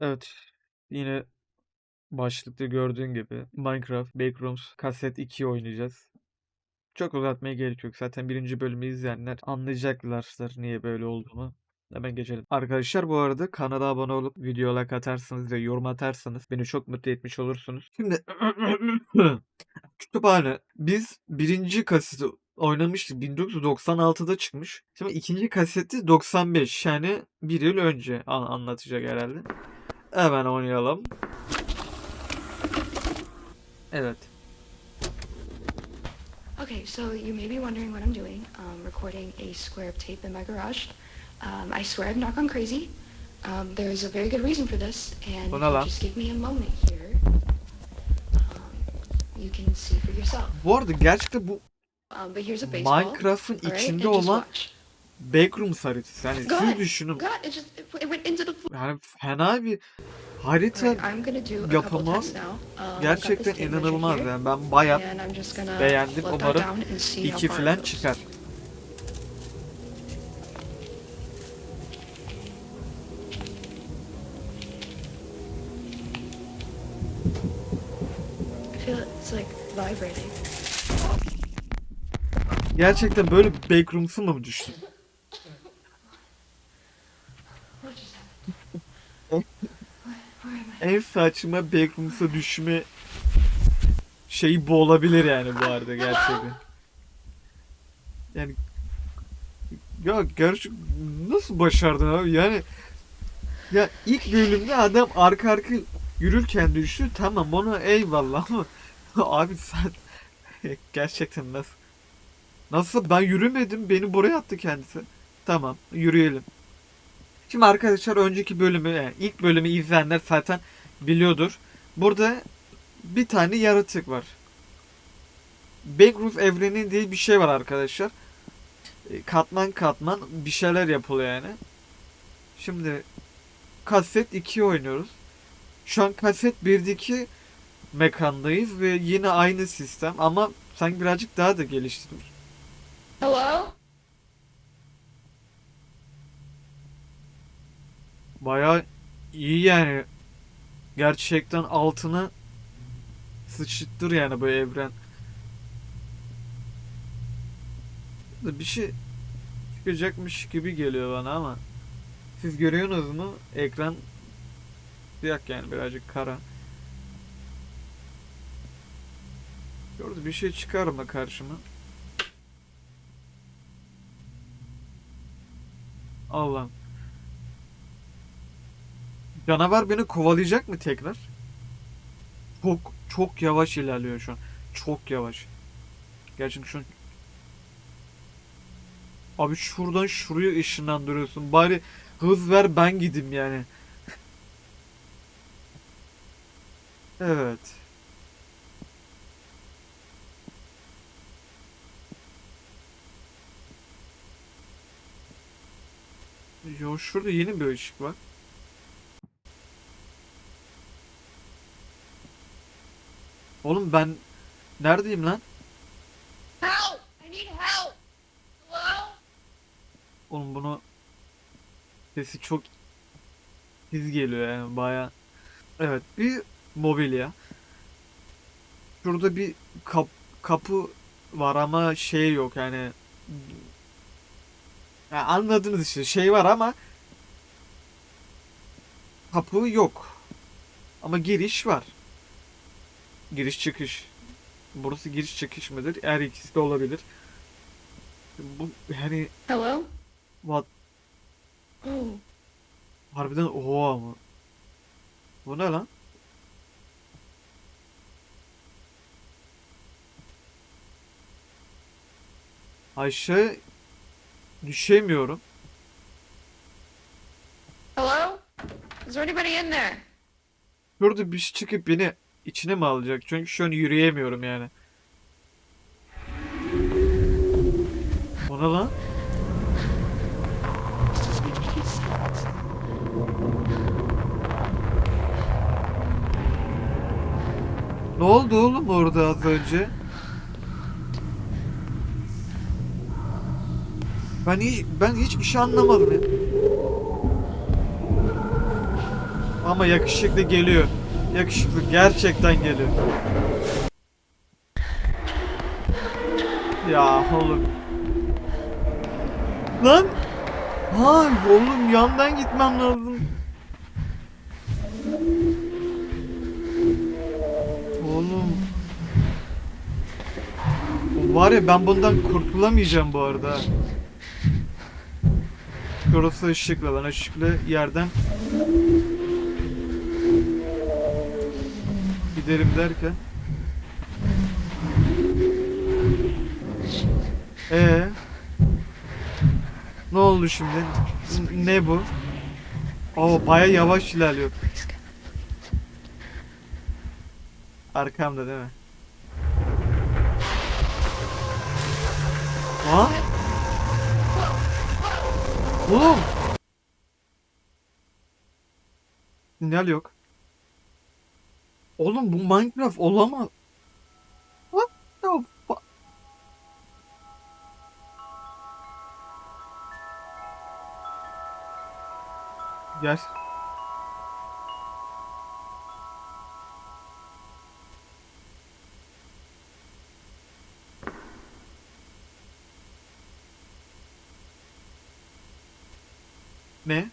Evet. Yine başlıkta gördüğün gibi Minecraft Backrooms kaset 2'yi oynayacağız. Çok uzatmaya gerek yok. Zaten birinci bölümü izleyenler anlayacaklar niye böyle olduğunu. Hemen geçelim. Arkadaşlar bu arada kanala abone olup video like atarsanız ve yorum atarsanız beni çok mutlu etmiş olursunuz. Şimdi kütüphane. Biz birinci kaseti oynamıştık. 1996'da çıkmış. Şimdi ikinci kaseti 95. Yani bir yıl önce an- anlatacak herhalde. Hemen oynayalım. Evet. Okay, so you may be wondering what I'm doing. Um, recording a square of tape in my garage. Um, I swear I've not gone crazy. Um, there's a very good reason for this, and just give me a moment here, um, you can see for yourself. Bu arada gerçekten bu Um. Minecraft'ın right, içinde just olan. Backrooms haritası. Yani Go siz düşünün. God, it just it, it went into the. fl- Yani fena bir harita yapımı got this gerçekten inanılmaz yani ben bayağı beğendim. Umarım iki falan çıkar. Gerçekten böyle Backrooms'u mu düştün? What just happened? Where am I? En saçma Backrooms'a düşme şeyi bu olabilir yani bu arada gerçekten. Yani ya gerçek nasıl başardın abi? Yani ya ilk bölümde adam arka arka yürürken düştü. Tamam ona eyvallah ama abi sen gerçekten nasıl? Nasıl? Ben yürümedim. Beni buraya attı kendisi. Tamam yürüyelim şimdi arkadaşlar önceki bölümü yani ilk bölümü izleyenler zaten biliyordur burada bir tane yaratık var Backrooms evreni diye bir şey var arkadaşlar E, katman katman bir şeyler yapılıyor yani. Şimdi kaset 2 oynuyoruz. Şu an kaset 1'deki mekandayız ve yine aynı sistem ama sanki birazcık daha da geliştirmiş. Hello? Bayağı yani. Gerçekten altına sıçıttır yani bu evren. Bir şey çıkacakmış gibi geliyor bana ama siz görüyorsunuz mu? Ekran siyah yani birazcık kara. Gördü bir şey çıkar mı karşıma? Allah'ım. Canavar beni kovalayacak mı tekrar? Çok çok yavaş ilerliyor şu an. Çok yavaş. Gerçekten şu an Abi şuradan şuraya ışınlandırıyorsun. Bari hız ver ben gideyim yani. Evet. Yo şurada yeni bir ışık var. Oğlum ben neredeyim lan? Help! I need help! Hello? Oğlum bunu sesi çok hız geliyor yani baya. Evet bir mobilya. Şurada bir kap, kapı var ama şey yok yani. Ya anladınız işte şey var ama kapı yok. Ama giriş var. Giriş çıkış. Burası giriş çıkış mıdır? Her ikisi de olabilir. Bu yani Hello? what Oh, Harbiden oha mı? Bu ne lan? Aşağı düşemiyorum. hello? Is there anybody in there? Şurada bir şey çıkıp beni içine mi alacak? Çünkü şu an yürüyemiyorum yani. O ne lan? Ne oldu oğlum orada az önce? Ben hiç, ben hiçbir şey anlamadım ya. Ama yakışıklı geliyor. Yakışıklı gerçekten geliyor. Ya oğlum. Lan! Hay oğlum yandan gitmem lazım. Oğlum. Var ya ben bundan kurtulamayacağım bu arada. Şurası ışıklı lan ışıklı yerden giderim derken Ee Ne oldu şimdi? Ne bu? Oo baya yavaş ilerliyor. Arkamda değil mi? Ha? Oğlum. Sinyal yok. Oğlum bu Minecraft olamaz. What the fu- Gel. Ne?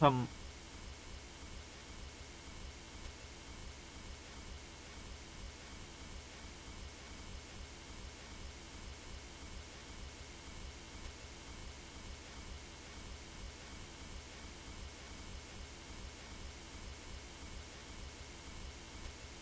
Tamam.